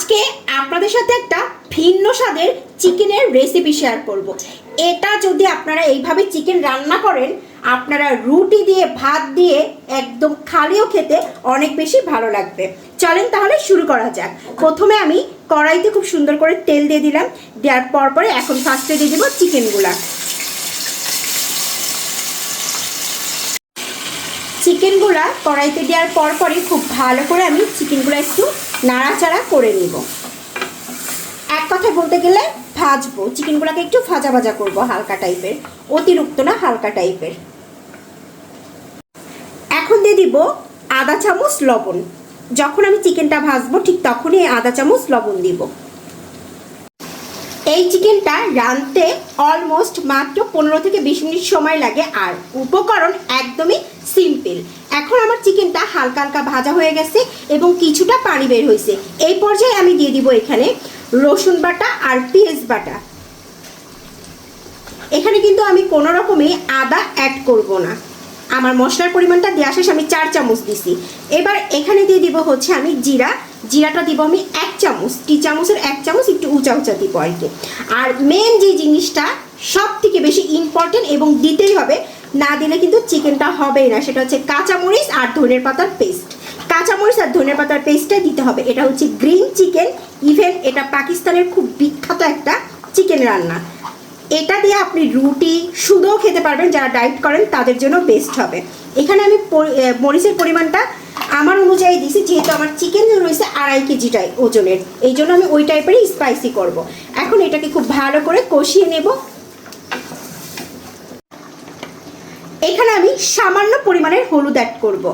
আজকে আপনাদের সাথে একটা ভিন্ন স্বাদের চিকেনের রেসিপি শেয়ার করব। এটা যদি আপনারা এইভাবে চিকেন রান্না করেন, আপনারা রুটি দিয়ে, ভাত দিয়ে একদম খালিও খেতে অনেক বেশি ভালো লাগবে। চলেন তাহলে শুরু করা যাক। প্রথমে আমি কড়াইতে খুব সুন্দর করে তেল দিয়ে দিলাম, দেওয়ার পর পরে এখন ফার্স্টে দিয়ে দেবো চিকেনগুলা। চিকেনগুলা কড়াইতে দেওয়ার পর পরই খুব ভালো করে আমি চিকেনগুলো একটু নাড়াচাড়া করে নিব। এক কথায় বলতে গেলে ভাজবো। চিকেনগুলোকে একটু ভাজা ভাজা করব হালকা টাইপের। অতিরিক্ত না, হালকা টাইপের। এখন দিয়ে দিব আধা চামচ লবণ। যখন আমি চিকেনটা ভাজবো ঠিক তখনই আধা চামচ লবণ দিব। এই চিকেনটা রাঁধতে অলমোস্ট মাত্র পনেরো থেকে বিশ মিনিট সময় লাগে আর উপকরণ একদমই সিম্পল এখন আমার চিকেনটা হালকা হালকা ভাজা হয়ে গেছে এবং কিছুটা পানি বের হয়েছে। এই পর্যায়ে আমি দিয়ে দিব এখানে রসুন বাটা আর পেঁয়াজ বাটা। এখানে কিন্তু আমি কোনো রকমই আদা অ্যাড করব না। আমার মশলার পরিমাণটা দেওয়া শেষ আমি চার চামচ দিছি। এবার এখানে দিয়ে দিব হচ্ছে আমি জিরা। জিরাটা দিব আমি এক চামচ, টি চামচের এক চামচ একটু উঁচা উঁচা দিব আর কি। আর মেন যে জিনিসটা সব থেকে বেশি ইম্পর্টেন্ট এবং দিতেই হবে, না দিলে কিন্তু চিকেনটা হবেই না, সেটা হচ্ছে কাঁচামরিচ আর ধনের পাতার পেস্ট কাঁচামরিচ আর ধনের পাতার পেস্টটা দিতে হবে। এটা হচ্ছে গ্রিন চিকেন ইভেন এটা পাকিস্তানের খুব বিখ্যাত একটা চিকেন রান্না। এটা দিয়ে আপনি রুটি শুধুও খেতে পারবেন, যারা ডায়েট করেন তাদের জন্য বেস্ট হবে। এখানে আমি মরিচের পরিমাণটা আমার অনুযায়ী দিছি, যেহেতু আমার চিকেন রয়েছে আড়াই কেজিটাই ওজনের এই জন্য আমি ওই টাইপেরই স্পাইসি করব। এখন এটাকে খুব ভালো করে কষিয়ে নেব এখানে আমি সামান্য পরিমাণের হলুদ অ্যাড করব।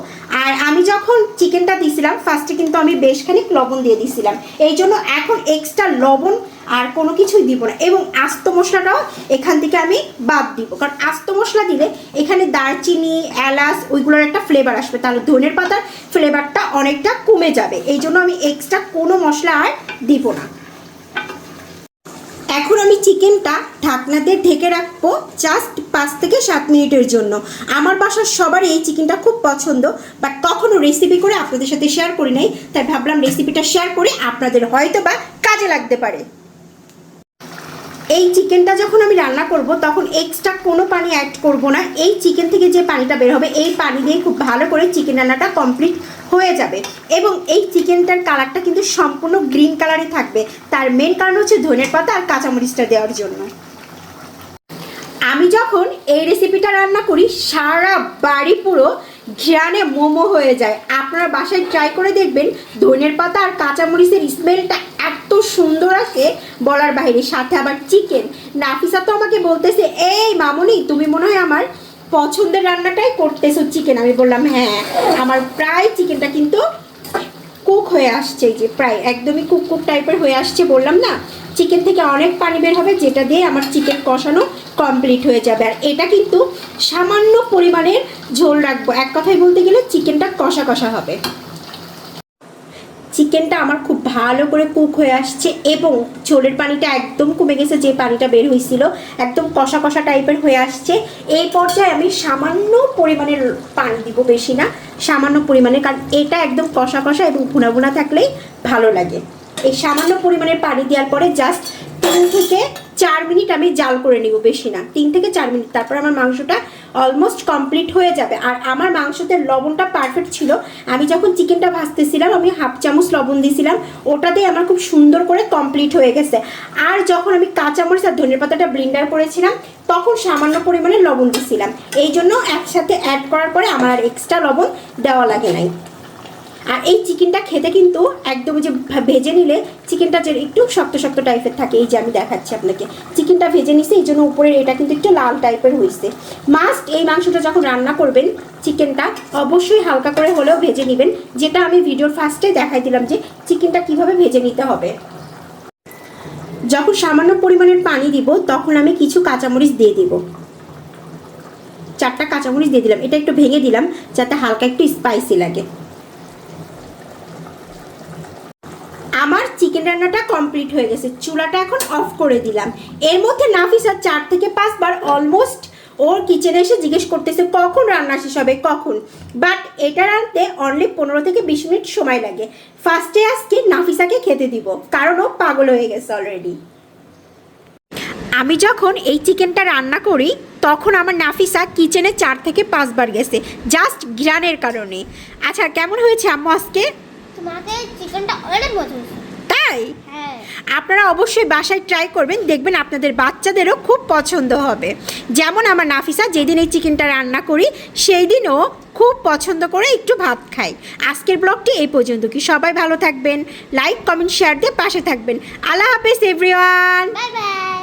আমি যখন চিকেনটা দিয়েছিলাম ফার্স্টে কিন্তু আমি বেশ খানিক লবণ দিয়ে দিয়েছিলাম এই জন্য এখন এক্সট্রা লবণ আর কোনো কিছুই দিব না। এবং আস্ত মশলাটাও এখান থেকে আমি বাদ দিব। কারণ আস্ত মশলা দিলে এখানে দারচিনি, এলাচ ওইগুলোর একটা ফ্লেভার আসবে। তাহলে ধনের পাতার ফ্লেভারটা অনেকটা কমে যাবে। এই জন্য আমি এক্সট্রা কোনো মশলা আর দিব না। এখন আমি চিকেনটা ঢাকনাতে ঢেকে রাখব জাস্ট পাঁচ থেকে সাত মিনিটের জন্য। আমার বাসার সবারই এই চিকেনটা খুব পছন্দ বাট কখনো রেসিপি করে আপনাদের সাথে শেয়ার করি নাই, তাই ভাবলাম রেসিপিটা শেয়ার করে আপনাদের হয়তো বা কাজে লাগতে পারে। এই চিকেনটা যখন আমি রান্না করব, তখন এক্সট্রা কোনো পানি অ্যাড করব না। এই চিকেন থেকে যে পানিটা বের হবে, এই পানি দিয়ে খুব ভালো করে চিকেন রান্নাটা কমপ্লিট হয়ে যাবে। এবং এই চিকেনটার কালারটা কিন্তু সম্পূর্ণ গ্রিন কালারে থাকবে। তার মেন কারণ হচ্ছে ধনের পাতা আর কাঁচামরিচটা দেওয়ার জন্য। আমি যখন এই রেসিপিটা রান্না করি, সারা বাড়ি পুরো ঘ্রাণে মোমো হয়ে যায়। আপনার বাসায় ট্রাই করে দেখবেন ধনের পাতা আর কাঁচামরিচের স্মেলটা এত সুন্দর আছে বলার বাইরে। সাথে আবার চিকেন নাফিসা তো আমাকে বলতেছে, এই মামুনি, তুমি মনে হয় আমার পছন্দের রান্নাটাই করতেছো চিকেন আমি বললাম হ্যাঁ আমার প্রায় চিকেনটা কিন্তু কুক হয়ে আসছে যে, প্রায় একদমই কুক কুক টাইপের হয়ে আসছে বললাম না? চিকেন থেকে অনেক পানি বের হবে, যেটা দিয়ে আমার চিকেন কষানো কমপ্লিট হয়ে যাবে। আর এটা কিন্তু সামান্য পরিমাণের ঝোল রাখব। এক কথায় বলতে গেলে চিকেনটা কষা কষা হবে। চিকেনটা আমার খুব ভালো করে কুক হয়ে আসছে এবং চোলের পানিটা একদম কমে গেছে, যে পানিটা বের হয়েছিল, একদম কষা কষা টাইপের হয়ে আসছে। এই পর্যায়ে আমি সামান্য পরিমাণের পানি দিব বেশি না, সামান্য পরিমাণে, কারণ এটা একদম কষা কষা এবং ভুনা ভুনা থাকলেই ভালো লাগে। এই সামান্য পরিমাণের পানি দেওয়ার পরে জাস্ট তিন থেকে চার মিনিট আমি জাল করে নিব বেশি না। তিন থেকে চার মিনিট। তারপর আমার মাংসটা অলমোস্ট কমপ্লিট হয়ে যাবে। আর আমার মাংসতে লবণটা পারফেক্ট ছিল। আমি যখন চিকেনটা ভাজতেছিলাম, আমি হাফ চামচ লবণ দিয়েছিলাম ওটাতেই আমার খুব সুন্দর করে কমপ্লিট হয়ে গেছে। আর যখন আমি কাঁচামরিচ আর ধনের পাতাটা ব্লিন্ডার করেছিলাম, তখন সামান্য পরিমাণে লবণ দিয়েছিলাম এই জন্য একসাথে অ্যাড করার পরে আমার এক্সট্রা লবণ দেওয়া লাগে নাই। আর এই চিকেনটা খেতে কিন্তু একদম যে ভেজে নিলে চিকেনটা যে একটু শক্ত শক্ত টাইপের থাকে, এই যে আমি দেখাচ্ছি আপনাকে। চিকেনটা ভেজে নিছে, এই জন্য উপরের এটা কিন্তু একটু লাল টাইপের হয়েছে মাস্ট এই মাংসটা যখন রান্না করবেন চিকেনটা, অবশ্যই হালকা করে হলেও ভেজে নেবেন। যেটা আমি ভিডিওর ফার্স্টে দেখাই দিলাম যে চিকেনটা কীভাবে ভেজে নিতে হবে। যখন সামান্য পরিমাণের পানি দিব, তখন আমি কিছু কাঁচামরিচ দিয়ে দিব। চারটা কাঁচামরিচ দিয়ে দিলাম। এটা একটু ভেঙে দিলাম, যাতে হালকা একটু স্পাইসি লাগে আমার চিকেন রান্নাটা কমপ্লিট হয়ে গেছে। চুলাটা এখন অফ করে দিলাম। এর মধ্যে নাফিসা চার থেকে পাঁচবার অলমোস্ট ওর কিচেনে এসে জিজ্ঞেস করতেছে, কখন রান্না শেষ হবে? কখন? বাট এটা রাঁধতে অনলি পনেরো থেকে বিশ মিনিট সময় লাগে। ফার্স্টে আজকে নাফিসাকে খেতে দিব, কারণ ও পাগল হয়ে গেছে অলরেডি আমি যখন এই চিকেনটা রান্না করি, তখন আমার নাফিসা কিচেনে চার থেকে পাঁচবার গেছে জাস্ট ঘ্রাণের কারণে। আচ্ছা কেমন হয়েছে আম্মু আজকে? তোমাকে চিকেনটা অনেক মজা হয়েছে। হ্যাঁ আপনারা অবশ্যই বাসায় ট্রাই করবেন, দেখবেন আপনাদের বাচ্চাদেরও খুব পছন্দ হবে। যেমন আমার নাফিসা যেদিন এই চিকেনটা রান্না করি সেই দিনও খুব পছন্দ করে একটু ভাত খাই। আজকের ব্লগটি এই পর্যন্ত কি সবাই ভালো থাকবেন। লাইক কমেন্ট শেয়ার দিয়ে পাশে থাকবেন। আল্লাহ হাফেজ এভরিওয়ান বাই বাই